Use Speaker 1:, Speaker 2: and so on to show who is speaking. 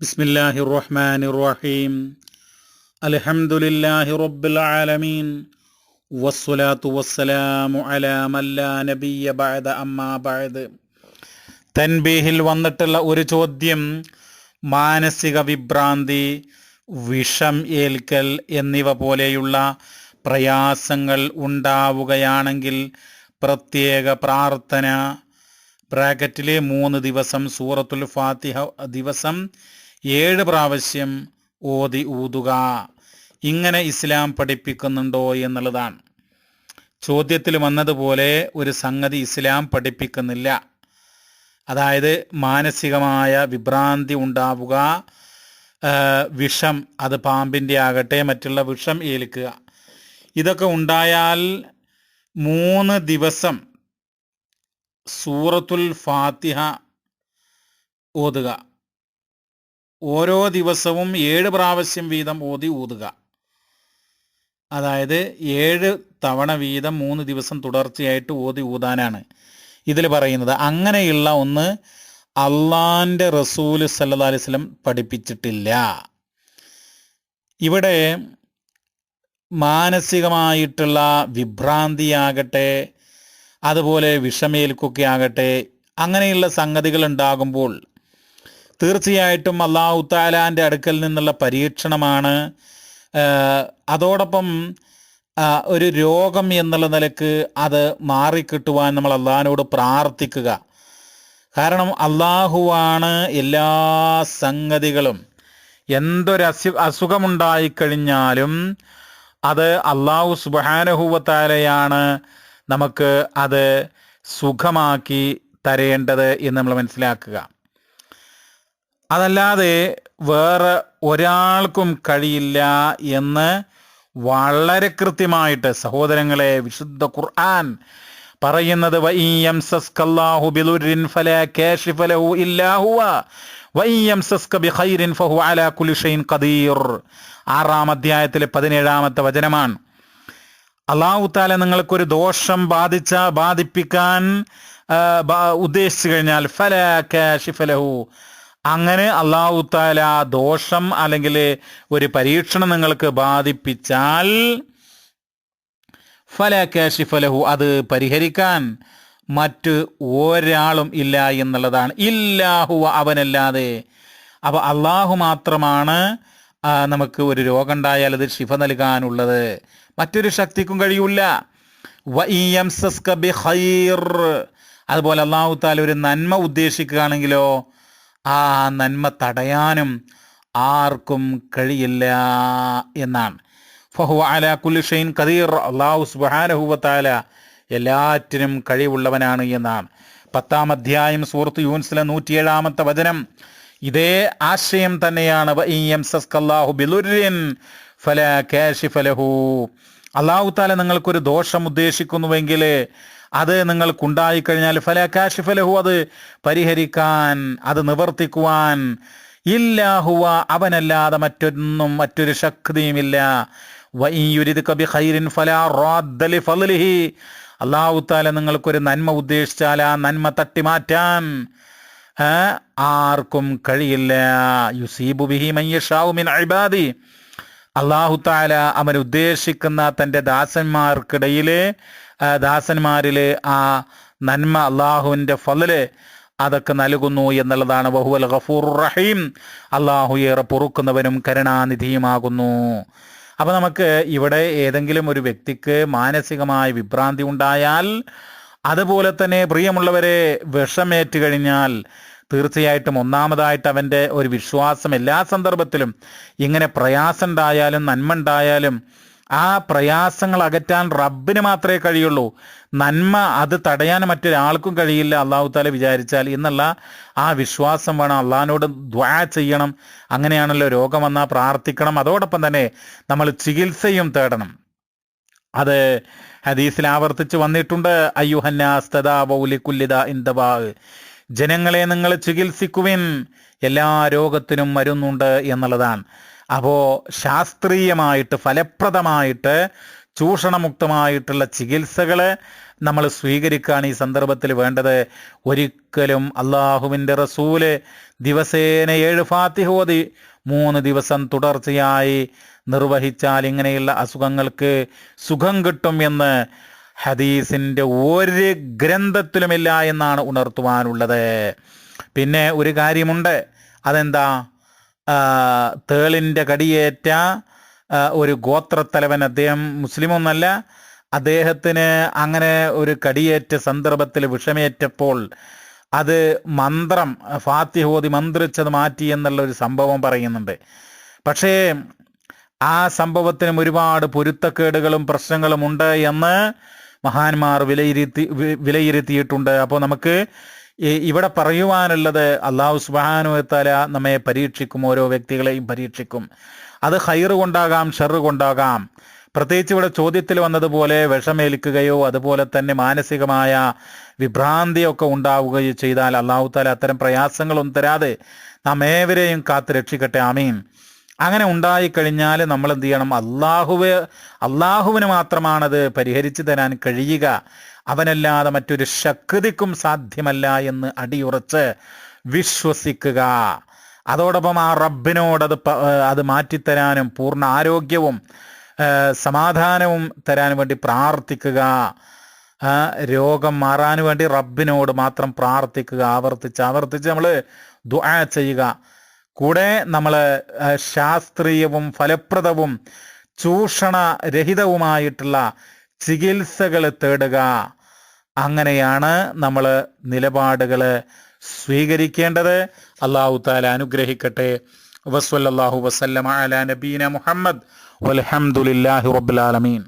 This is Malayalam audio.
Speaker 1: ബിസ്മില്ലാഹി റഹ്മാൻ റഹീം അലഹമുല്ലാഹി റബ്ബിൽ ആലമീൻ. വസ്സലാത്തു വസ്സലാമു അലാമല്ലാ നബിയ ബഅദ അമ്മാ ബഅദ്. തൻബീഹിൽ വന്നിട്ടുള്ള ഒരു ചോദ്യം മാനസിക വിഭ്രാന്തി വിഷം ഏൽക്കൽ എന്നിവ പോലെയുള്ള പ്രയാസങ്ങൾ ഉണ്ടാവുകയാണെങ്കിൽ പ്രത്യേക പ്രാർത്ഥന. ബ്രാക്കറ്റിലെ മൂന്ന് ദിവസം സൂറത്തുൽ ഫാത്തിഹ ദിവസം ഏഴ് പ്രാവശ്യം ഓതി ഊതുക. ഇങ്ങനെ ഇസ്ലാം പഠിപ്പിക്കുന്നുണ്ടോ എന്നുള്ളതാണ്. ചോദ്യത്തിൽ വന്നതുപോലെ ഒരു സംഗതി ഇസ്ലാം പഠിപ്പിക്കുന്നില്ല. അതായത് മാനസികമായ വിഭ്രാന്തി ഉണ്ടാവുക വിഷം അത് പാമ്പിന്റെ ആകട്ടെ മറ്റുള്ള വിഷം ഏൽക്കുക. ഇതൊക്കെ ഉണ്ടായാൽ മൂന്ന് ദിവസം സൂറത്തുൽ ഫാത്തിഹ ഓതുക. ഓരോ ദിവസവും ഏഴ് പ്രാവശ്യം വീതം ഓതി ഊതുക. അതായത് ഏഴ് തവണ വീതം മൂന്ന് ദിവസം തുടർച്ചയായിട്ട് ഓതി ഊതാനാണ് ഇതിൽ പറയുന്നത്. അങ്ങനെയുള്ള ഒന്ന് അള്ളാന്റെ റസൂൽ സല്ലാ അലൈഹി സ്വലം പഠിപ്പിച്ചിട്ടില്ല. ഇവിടെ മാനസികമായിട്ടുള്ള വിഭ്രാന്തിയാകട്ടെ അതുപോലെ വിഷമേൽക്കൊക്കെ ആകട്ടെ അങ്ങനെയുള്ള സംഗതികൾ ഉണ്ടാകുമ്പോൾ തീർച്ചയായിട്ടും അള്ളാഹു താലാന്റെ അടുക്കൽ നിന്നുള്ള പരീക്ഷണമാണ്. അതോടൊപ്പം ഒരു രോഗം എന്നുള്ള നിലയ്ക്ക് അത് മാറിക്കിട്ടുവാൻ നമ്മൾ അള്ളാഹിനോട് പ്രാർത്ഥിക്കുക. കാരണം അള്ളാഹുവാണ് എല്ലാ സംഗതികളും. എന്തൊരു അസു അസുഖമുണ്ടായിക്കഴിഞ്ഞാലും അത് അള്ളാഹു സുബാനഹുവത്താലയാണ് നമുക്ക് അത് സുഖമാക്കി തരേണ്ടത് എന്ന് നമ്മൾ മനസ്സിലാക്കുക. അതല്ലാതെ വേറെ ഒരാൾക്കും കഴിയില്ല എന്ന് വളരെ കൃത്യമായിട്ട് സഹോദരങ്ങളെ വിശുദ്ധ ഖുർആൻ പറയുന്നത് "വഇൻ യംസസ്കല്ലാഹു ബിദുർരിൻ ഫലാ കാശിഫ ലഹു ഇല്ലാ ഹുവ. വഇൻ യംസസ്ക ബിഖൈറിൻ അലാ കുല്ലി ഷൈഇൻ ഖദീർ. ആറാം അധ്യായത്തിലെ പതിനേഴാമത്തെ വചനമാണ്. അള്ളാഹു താല നിങ്ങൾക്കൊരു ദോഷം ബാധിച്ച ബാധിപ്പിക്കാൻ ഉദ്ദേശിച്ചു കഴിഞ്ഞാൽ ഫല കാശിഫലഹു അങ്ങനെ അള്ളാഹു താല ദോഷം അല്ലെങ്കിൽ ഒരു പരീക്ഷണം നിങ്ങൾക്ക് ബാധിപ്പിച്ചാൽ ഫല കാശിഫലഹു അത് പരിഹരിക്കാൻ മറ്റ് ഒരാളും ഇല്ല എന്നുള്ളതാണ്. ഇല്ലാഹു അവനല്ലാതെ. അപ്പൊ അള്ളാഹു മാത്രമാണ് നമുക്ക് ഒരു രോഗം ഉണ്ടായാൽ അത് ശിഫ നൽകാനുള്ളത്. മറ്റൊരു ശക്തിക്കും കഴിയൂല. അതുപോലെ അള്ളാഹു താല ഒരു നന്മ ഉദ്ദേശിക്കുകയാണെങ്കിലോ ആ നന്മ തടയാനും ആർക്കും കഴിയില്ല എന്നാണ്. ഫഹു അല കുലിഷൈൻ കദീർ അള്ളാഹു സുബാനഹുവത്താല എല്ലാറ്റിനും കഴിവുള്ളവനാണ് എന്നാണ്. പത്താം അധ്യായം സുഹൃത്ത് യൂൻസിലെ നൂറ്റിയേഴാമത്തെ വചനം. ഇതേ ആശയം തന്നെയാണ്. അള്ളാഹു താല നിങ്ങൾക്കൊരു ദോഷം ഉദ്ദേശിക്കുന്നുവെങ്കിൽ അത് നിങ്ങൾക്കുണ്ടായി കഴിഞ്ഞാൽ ഫല കാശിഫലഹു അത് പരിഹരിക്കാൻ അത് നിവർത്തിക്കുവാൻ. ഇല്ലാഹുവ അവനല്ലാതെ മറ്റൊന്നും മറ്റൊരു ശക്തിയുമില്ല അള്ളാഹുത്താല നിങ്ങൾക്കൊരു നന്മ ഉദ്ദേശിച്ചാൽ ആ നന്മ തട്ടിമാറ്റാൻ. ആർക്കും കഴിയില്ല. യുസീബു ബിഹി മയ്യഷാഉ മിൻ ഇബാദി അള്ളാഹു താല അവൻ ഉദ്ദേശിക്കുന്ന തന്റെ ദാസന്മാർക്കിടയിലെ ദാസന്മാരിൽ ആ നന്മ അള്ളാഹുവിന്റെ ഫലല് അതൊക്കെ നൽകുന്നു എന്നുള്ളതാണ്. ബഹുവൽ ഗഫൂർ റഹീം. അള്ളാഹു ഏറെ പൊറുക്കുന്നവനും കരുണാനിധിയുമാകുന്നു. അപ്പോൾ നമുക്ക് ഇവിടെ ഏതെങ്കിലും ഒരു വ്യക്തിക്ക് മാനസികമായ വിഭ്രാന്തി ഉണ്ടായാൽ അതുപോലെ തന്നെ പ്രിയമുള്ളവരെ വിഷമേറ്റ് കഴിഞ്ഞാൽ തീർച്ചയായിട്ടും ഒന്നാമതായിട്ട് അവന്റെ ഒരു വിശ്വാസം എല്ലാ സന്ദർഭത്തിലും ഇങ്ങനെ പ്രയാസം ഉണ്ടായാലും നന്മ ഉണ്ടായാലും ആ പ്രയാസങ്ങൾ അകറ്റാൻ റബ്ബിന് മാത്രമേ കഴിയുള്ളൂ. നന്മ അത് തടയാൻ മറ്റൊരാൾക്കും കഴിയില്ല. അള്ളാഹു താല വിചാരിച്ചാൽ എന്നുള്ള ആ വിശ്വാസം വേണം. അള്ളാഹിനോട് ദ്വാ ചെയ്യണം. അങ്ങനെയാണല്ലോ രോഗം വന്നാൽ പ്രാർത്ഥിക്കണം. അതോടൊപ്പം തന്നെ നമ്മൾ ചികിത്സയും തേടണം. അത് ഹദീസിൽ ആവർത്തിച്ച് വന്നിട്ടുണ്ട്. അയ്യുഹന്നാസ്തദാ അയ്യുഹന്നാസ്തദാവൗലിക്കുല്ലിദ ഇന്ദബാ ജനങ്ങളെ നിങ്ങൾ ചികിത്സിക്കുവിൻ. എല്ലാ രോഗത്തിനും മരുന്നുണ്ട് എന്നുള്ളതാണ്. അപ്പോൾ ശാസ്ത്രീയമായിട്ട് ഫലപ്രദമായിട്ട് ചൂഷണമുക്തമായിട്ടുള്ള ചികിത്സകൾ നമ്മൾ സ്വീകരിക്കുകയാണ് ഈ സന്ദർഭത്തിൽ വേണ്ടത്. ഒരിക്കലും അള്ളാഹുവിന്റെ റസൂൽ ദിവസേന ഏഴ് ഫാത്തിഹോതി മൂന്ന് ദിവസം തുടർച്ചയായി നിർവഹിച്ചാൽ ഇങ്ങനെയുള്ള അസുഖങ്ങൾക്ക് സുഖം കിട്ടും എന്ന് ഹദീസിന്റെ ഒരു ഗ്രന്ഥത്തിലുമില്ല എന്നാണ് ഉണർത്തുവാനുള്ളത്. പിന്നെ ഒരു കാര്യമുണ്ട്. അതെന്താ? തേളിന്റെ കടിയേറ്റ ഒരു ഗോത്രത്തലവൻ അദ്ദേഹം മുസ്ലിമൊന്നല്ല. അദ്ദേഹത്തിന് അങ്ങനെ ഒരു കടിയേറ്റ സന്ദർഭത്തിൽ വിഷമേറ്റപ്പോൾ അത് മന്ത്രം ഫാത്തിഹോതി മന്ത്രിച്ചത് മാറ്റി എന്നുള്ള ഒരു സംഭവം പറയുന്നുണ്ട്. പക്ഷേ ആ സംഭവത്തിനും ഒരുപാട് പൊരുത്തക്കേടുകളും പ്രശ്നങ്ങളും ഉണ്ട് എന്ന് മഹാന്മാർ വിലയിരുത്തി വിലയിരുത്തിയിട്ടുണ്ട്. അപ്പോൾ നമുക്ക് ഇവിടെ പറയുവാനുള്ളത് അള്ളാഹു സുബാനുവത്താല നമ്മെ പരീക്ഷിക്കും ഓരോ വ്യക്തികളെയും പരീക്ഷിക്കും. അത് ഹൈറ് കൊണ്ടാകാം ഷെറ് കൊണ്ടാകാം. പ്രത്യേകിച്ച് ഇവിടെ ചോദ്യത്തിൽ വന്നതുപോലെ വിഷമേൽക്കുകയോ അതുപോലെ തന്നെ മാനസികമായ വിഭ്രാന്തിയൊക്കെ ഉണ്ടാവുകയോ ചെയ്താൽ അള്ളാഹു താല അത്തരം പ്രയാസങ്ങളൊന്നും തരാതെ നാം ഏവരെയും കാത്ത് രക്ഷിക്കട്ടെ. ആമീൻ. അങ്ങനെ ഉണ്ടായിക്കഴിഞ്ഞാൽ നമ്മൾ എന്ത് ചെയ്യണം? അള്ളാഹുവെ അള്ളാഹുവിന് മാത്രമാണത് പരിഹരിച്ചു തരാൻ കഴിയുക. അവനല്ലാതെ മറ്റൊരു ശക്തിക്കും സാധ്യമല്ല എന്ന് അടിയുറച്ച് വിശ്വസിക്കുക. അതോടൊപ്പം ആ റബ്ബിനോട് അത് അത് മാറ്റിത്തരാനും പൂർണ ആരോഗ്യവും സമാധാനവും തരാൻ വേണ്ടി പ്രാർത്ഥിക്കുക. രോഗം മാറാൻ വേണ്ടി റബ്ബിനോട് മാത്രം പ്രാർത്ഥിക്കുക. ആവർത്തിച്ച് ആവർത്തിച്ച് നമ്മൾ ദുആ ചെയ്യുക. കൂടെ നമ്മൾ ശാസ്ത്രീയവും ഫലപ്രദവും ചൂഷണരഹിതവുമായിട്ടുള്ള ചികിത്സകൾ തേടുക. അങ്ങനെയാണ് നമ്മൾ നിലപാടുകൾ സ്വീകരിക്കേണ്ടത്. അള്ളാഹു താല അനുഗ്രഹിക്കട്ടെ. വസ്വല്ലാഹു വസല്ലമ അല നബീന മുഹമ്മദ്. വൽഹംദുലില്ലാഹി റബ്ബിൽ ആലമീൻ.